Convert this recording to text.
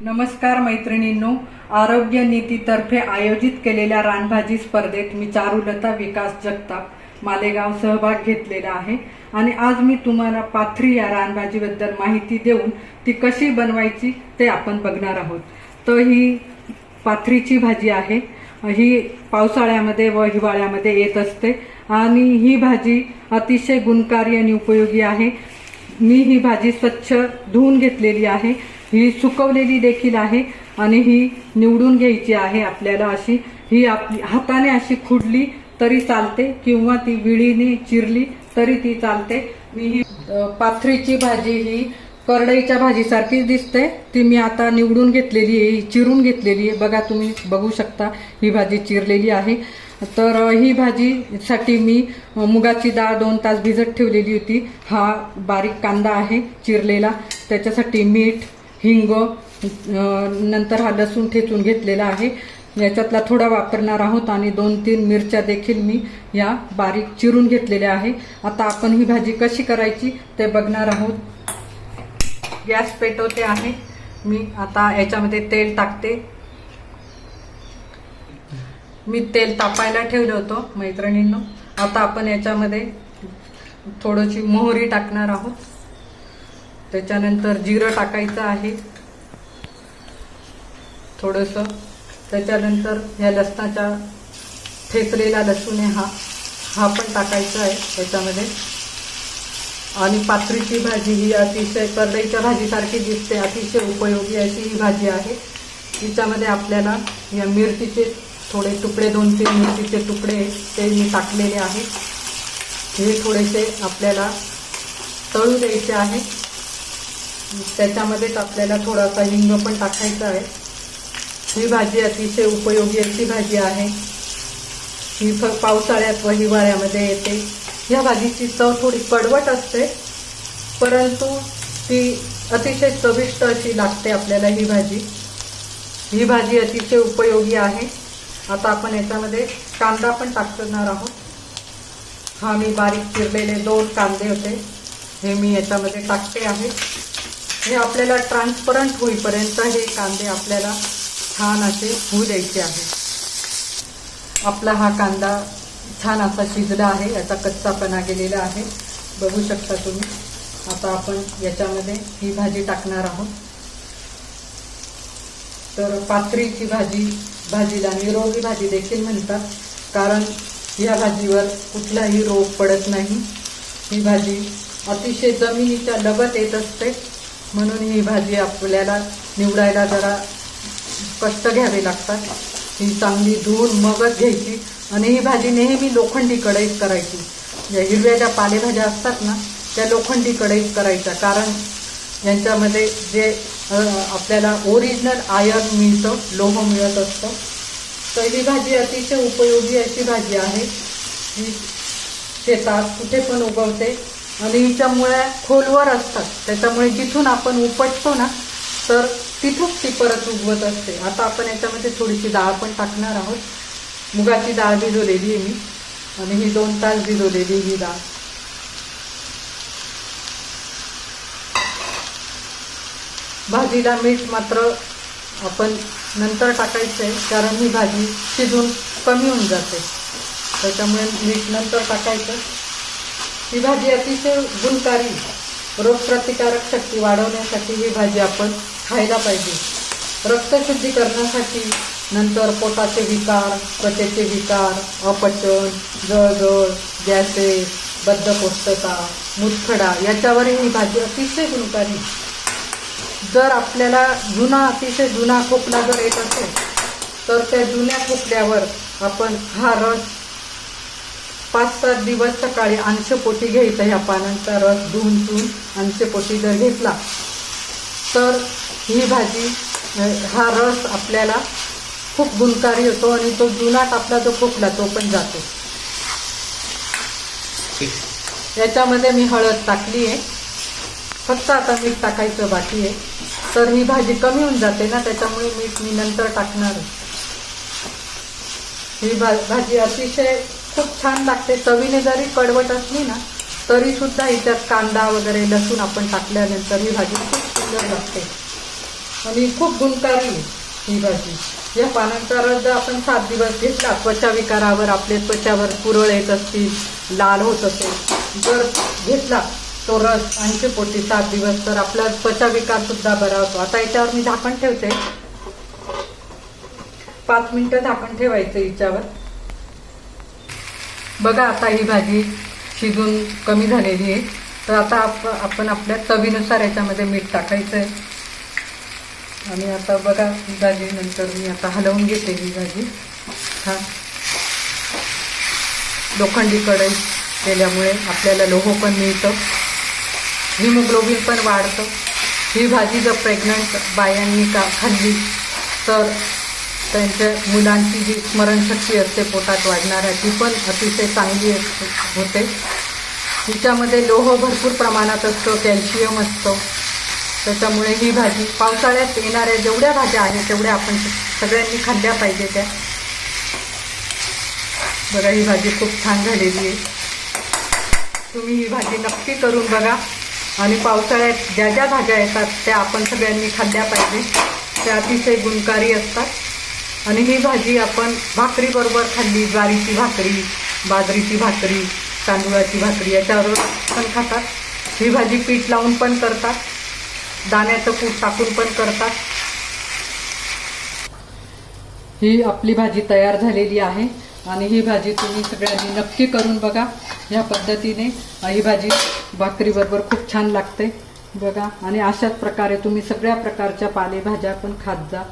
नमस्कार मैत्रिणींनो आरोग्य नीतीतर्फे आयोजित केलेल्या रानभाजी स्पर्धेत मी चारुलता विकास जगताप मालेगाव सहभाग घेतलेला आहे. आणि आज मी तुम्हाला पाथरी या रानभाजीबद्दल माहिती देऊन ती कशी बनवायची ते आपण बघणार आहोत. तर ही पाथरीची भाजी आहे. ही पावसाळ्यामध्ये व हिवाळ्यामध्ये येत असते. आणि ही भाजी अतिशय गुणकारी आणि उपयोगी आहे. मी ही भाजी स्वच्छ धुवून घेतलेली आहे. ही सुकवलेली देखील आहे आणि ही निवडून घ्यायची आहे आपल्याला अशी. ही आपली हाताने अशी खुडली तरी चालते किंवा ती विळीने चिरली तरी ती चालते. मी ही पाथरीची भाजी ही करडईच्या भाजीसारखीच दिसते. ती मी आता निवडून घेतलेली आहे ही चिरून घेतलेली आहे. बघा तुम्ही बघू शकता ही भाजी चिरलेली आहे. तर ही भाजीसाठी मी मुगाची डाळ दोन तास भिजत ठेवलेली होती. हा बारीक कांदा आहे चिरलेला. त्याच्यासाठी मीठ हिंग नंतर हा लसूण ठेचून घेतलेला आहे. याच्यातला थोडा वापरणार आहोत आणि दोन तीन मिरच्या देखील मी या बारीक चिरून घेतलेल्या आहे. आता आपण ही भाजी कशी करायची ते बघणार आहोत. गॅस पेटवते आहे. मी आता याच्यामध्ये तेल टाकते. मी तेल तापायला ठेवलं होतं मैत्रिणींनो. आता आपण याच्यामध्ये थोडीशी मोहरी टाकणार आहोत. त्याच्यानंतर जिरं टाकायचं आहे. थोडंसं. त्याच्यानंतर ह्या लसणाच्या ठेचलेला लसूण आहे हा. हा पण टाकायचा आहे त्याच्यामध्ये. आणि पाथरीची भाजी ही अतिशय करडईच्या भाजीसारखी दिसते. अतिशय उपयोगी अशी ही भाजी आहे. तिच्यामध्ये आपल्याला या मिरचीचे थोडे तुकडे दोन तीन मिरचीचे तुकडे ते मी टाकलेले आहेत. हे थोडेसे आपल्याला तळू द्यायचे आहे. त्याच्यामध्येच आपल्याला थोडासा हिंग पण टाकायचा आहे. ही भाजी अतिशय उपयोगी अशी भाजी आहे. ही फ पावसाळ्यात व हिवाळ्यामध्ये येते. ह्या भाजीची चव थोडी कडवट असते परंतु ती अतिशय चविष्ट अशी लागते आपल्याला ही भाजी. ही भाजी अतिशय उपयोगी आहे. आता आपण याच्यामध्ये कांदा पण टाकणार आहोत. हा मी बारीक चिरलेले दोन कांदे होते हे मी याच्यामध्ये टाकते आहे. हे आपल्याला ट्रान्सपरंट होईपर्यंत हे कांदे आपल्याला छान असे होऊ द्यायचे आहे. आपला हा कांदा छान असा शिजला आहे याचा कच्चापणा गेलेला आहे. बघू शकता तुम्ही. आता आपण याच्यामध्ये ही भाजी टाकणार आहोत. तर पात्रीची भाजी भाजीला निरोगी भाजी देखील म्हणतात. कारण या भाजीवर कुठलाही रोग पडत नाही. ही भाजी अतिशय जमिनीच्या लगत येत असते. म्हणून ही भाजी आपल्याला निवडायला जरा कष्ट घ्यावे लागतात. ही चांगली धुवून मगच घ्यायची आणि ही भाजी नेहमी लोखंडी कढईत करायची. या हिरव्या ज्या पालेभाज्या असतात ना त्या लोखंडी कढईत करायच्या. कारण यांच्यामध्ये जे आपल्याला ओरिजिनल आयर्न मिळतं लोह मिळत असतं. तर ही भाजी अतिशय उपयोगी अशी भाजी आहे. ही शेतात कुठे पण उगवते. आणि हिच्या मुळ्या खोलवर असतात. त्याच्यामुळे जिथून आपण उपटतो ना तर तिथूच ती परत उगवत असते. आता आपण याच्यामध्ये थोडीशी डाळ पण टाकणार आहोत. मुगाची डाळ भिजवलेली आहे मी. आणि ही दोन तास भिजवलेली ही डाळ. भाजीला मीठ मात्र आपण नंतर टाकायचं आहे कारण ही भाजी शिजून कमी होऊन जाते. त्याच्यामुळे मीठ नंतर टाकायचं. ही भाजी अतिशय गुणकारी रोगप्रतिकारक शक्ती वाढवण्यासाठी ही भाजी आपण खायला पाहिजे. रक्तशुद्धीकरणासाठी नंतर पोटाचे विकार त्वचेचे विकार अपचन जळजळ गॅसेस बद्धकोष्ठता मुतखडा याच्यावरही ही भाजी अतिशय गुणकारी. जर आपल्याला जुना अतिशय जुना खोकला जर येत असेल तर त्या जुन्या खोकल्यावर आपण हा रस पाच सात दिवस सकाळी अंशपोटी घ्यायचा ह्या पानांचा रस धुवून धुवून अंशपोटी जर घेतला तर ही भाजी हा रस आपल्याला खूप गुणकारी होतो आणि तो जुनाट आपला जो खोकला तो पण जातो. याच्यामध्ये मी हळद टाकली आहे. फक्त आता मीठ टाकायचं बाकी आहे. तर ही भाजी कमी होऊन जाते ना त्याच्यामुळे मीठ मी नंतर टाकणार आहे. ही भा भाजी अतिशय खूप छान लागते. चवीने जरी कडवट असली ना तरी सुद्धा हिच्यात कांदा वगैरे लसूण आपण टाकल्यानंतर ही भाजी खूप सुंदर लागते. आणि खूप गुणकारी ही भाजी. या पानांचा रस जर आपण सात दिवस घेतला त्वचा विकारावर आपल्या त्वचावर पुरळ येत असतील लाल होत असेल जर घेतला तो रस ऐंशी पोटी सात दिवस तर आपला त्वचा विकार सुद्धा बरा होतो. आता याच्यावर मी झाकण ठेवते. पाच मिनिटं झाकण ठेवायचं हिच्यावर बघा आता ही भाजी शिजून कमी झालेली आहे. तर आता आप आपण आपल्या चवीनुसार याच्यामध्ये मीठ टाकायचं आहे आणि आता बघा ही भाजी नंतर मी आता हलवून घेते ही भाजी. हा. लोखंडी कढई केल्यामुळे आपल्याला लोह पण मिळतं. हिमोग्लोबिन पण वाढतं. ही भाजी जर प्रेग्नंट बायांनी का खाल्ली तर त्यांच्या मुलांची जी स्मरणशक्ती असते पोटात वाढणाऱ्या ती पण अतिशय चांगली असते होते. तिच्यामध्ये लोह भरपूर प्रमाणात असतो कॅल्शियम असतं. त्याच्यामुळे ही भाजी पावसाळ्यात येणाऱ्या जेवढ्या भाज्या आहेत तेवढ्या आपण सगळ्यांनी खाल्ल्या पाहिजे त्या. बघा ही भाजी खूप छान झालेली आहे. तुम्ही ही भाजी नक्की करून बघा. आणि पावसाळ्यात ज्या ज्या भाज्या येतात त्या आपण सगळ्यांनी खाल्ल्या पाहिजे. त्या अतिशय गुणकारी असतात. आणि ही भाजी आपण भाकरीबरोबर खाल्ली ज्वारीची भाकरी बाजरीची भाकरी तांदूळाची भाकरी याच्याबरोबर पण खातात. ही भाजी पीठ लावून पण करतात दाण्याचं कूट टाकून पण करतात. ही आपली भाजी तयार झालेली आहे आणि ही भाजी तुम्ही सगळ्यांनी नक्की करून बघा. ह्या पद्धतीने ही भाजी भाकरीबरोबर खूप छान लागते. बघा आणि अशाच प्रकारे तुम्ही सगळ्या प्रकारच्या पालेभाज्या पण खात जा.